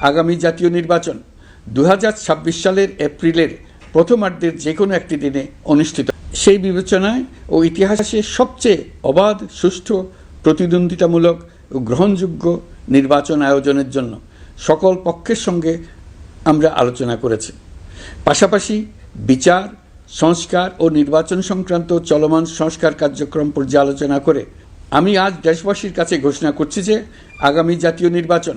আগামী জাতীয় নির্বাচন দু হাজার ছাব্বিশ সালের এপ্রিলের প্রথমার্ধের যে কোনো একটি দিনে অনুষ্ঠিত সেই বিবেচনায় ও ইতিহাসে সবচেয়ে অবাধ, সুষ্ঠু, প্রতিদ্বন্দ্বিতামূলক ও গ্রহণযোগ্য নির্বাচন আয়োজনের জন্য সকল পক্ষের সঙ্গে আমরা আলোচনা করেছি। পাশাপাশি বিচার, সংস্কার ও নির্বাচন সংক্রান্ত চলমান সংস্কার কার্যক্রম পর্যালোচনা করে আমি আজ দেশবাসীর কাছে ঘোষণা করছি যে আগামী জাতীয় নির্বাচন